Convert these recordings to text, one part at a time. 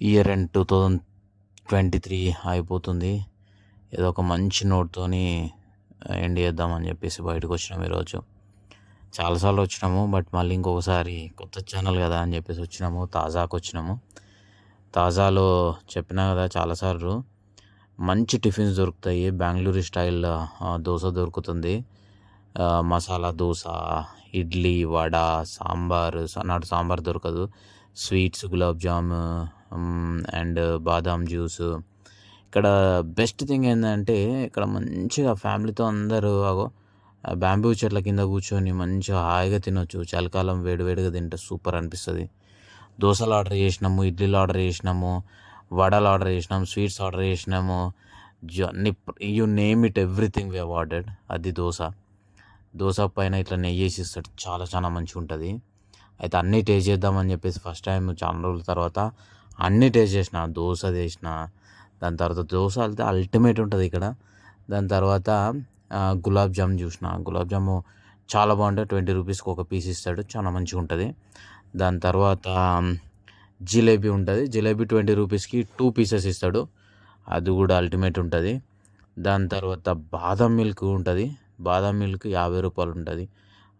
Year end two thousand twenty three అయిపోతుంది. ఏదో ఒక మంచి నోట్తోని ఎండ్ చేద్దామని చెప్పేసి బయటకు వచ్చినాము ఈరోజు. చాలాసార్లు వచ్చినాము బట్ మళ్ళీ ఇంకొకసారి కొత్త ఛానల్ కదా అని చెప్పేసి వచ్చినాము తాజాకు వచ్చినాము. తాజాలో చెప్పినా కదా చాలాసార్లు మంచి టిఫిన్స్ దొరుకుతాయి బెంగళూరు స్టైల్ దోశ దొరుకుతుంది. మసాలా దోశ ఇడ్లీ వడ సాంబార్ నాటు సాంబార్ దొరకదు. Sweets gulab jam and badam juice. ఇక్కడ బెస్ట్ థింగ్ ఏంటంటే ఇక్కడ మంచిగా ఫ్యామిలీతో అందరూ అగో బ్యాంబూ చెట్ల కింద కూర్చొని మంచిగా హాయిగా తినొచ్చు. చలికాలం వేడివేడిగా తింటే సూపర్ అనిపిస్తుంది. దోశలు ఆర్డర్ చేసినాము ఇడ్లీలు ఆర్డర్ చేసినాము వడలు ఆర్డర్ చేసినాము స్వీట్స్ ఆర్డర్ చేసినాము. అన్ని you name it everything we ordered అది దోశ. దోశ పైన ఇట్లా నెయ్యి వేసి ఇస్తాడు. చాలా చాలా మంచిగా ఉంటుంది అయితే అన్నీ టేస్ట్ చేద్దామని చెప్పేసి ఫస్ట్ టైం చాలా రోజుల తర్వాత అన్నీ టేస్ట్ చేసిన దోశ చేసిన దాని తర్వాత దోశ అయితే అల్టిమేట్ ఉంటుంది ఇక్కడ. దాని తర్వాత గులాబ్ జామ్ చూసిన. గులాబ్ జాము చాలా బాగుంటుంది ట్వంటీ రూపీస్కి ఒక పీస్ ఇస్తాడు. చాలా మంచిగా ఉంటుంది. దాని తర్వాత జిలేబీ ఉంటుంది. జిలేబీ ట్వంటీ రూపీస్కి టూ పీసెస్ ఇస్తాడు. అది కూడా అల్టిమేట్ ఉంటుంది. దాని తర్వాత బాదం మిల్క్ ఉంటుంది. బాదం మిల్క్ యాభై రూపాయలు ఉంటుంది.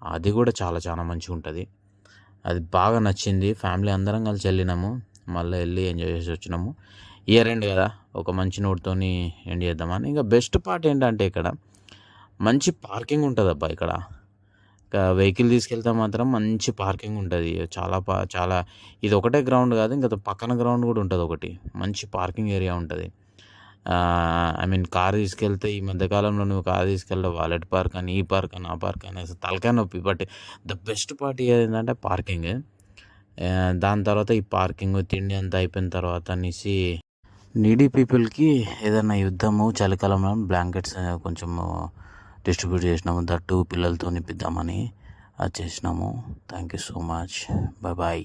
అది కూడా చాలా చాలా మంచిగా ఉంటుంది. అది బాగా నచ్చింది. ఫ్యామిలీ అందరం కలిసి వెళ్ళినాము. మళ్ళీ వెళ్ళి ఎంజాయ్ చేసి వచ్చినాము. ఇయర్ ఎండ్ కదా ఒక మంచి నోట్తోని ఎండ్ చేద్దామని. ఇంకా బెస్ట్ పార్ట్ ఏంటంటే ఇక్కడ మంచి పార్కింగ్ ఉంటుంది అబ్బా ఇక్కడ వెహికల్ తీసుకెళ్తే మాత్రం మంచి పార్కింగ్ ఉంటుంది. చాలా పా చాలా ఇది ఒకటే గ్రౌండ్ కాదు ఇంకా పక్కన గ్రౌండ్ కూడా ఉంటుంది ఒకటి. మంచి పార్కింగ్ ఏరియా ఉంటుంది. ఐ మీన్ కార్ తీసుకెళ్తే ఈ మధ్యకాలంలో నువ్వు కార్ తీసుకెళ్తే వాలెట్ పార్క్ అని ఈ పార్క్ అని ఆ పార్క్ అని అసలు తలకాయ నొప్పి. బట్ ద బెస్ట్ పార్ట్ ఏంటంటే పార్కింగ్ దాని తర్వాత ఈ పార్కింగ్ తిండి అంతా అయిపోయిన తర్వాత అనేసి నీడీ పీపుల్కి ఏదైనా యుద్ధము చలికాలంలో బ్లాంకెట్స్ కొంచెము డిస్ట్రిబ్యూట్ చేసినాము. దట్టు పిల్లలతో నింపిద్దామని అది చేసినాము. Thank you so much bye bye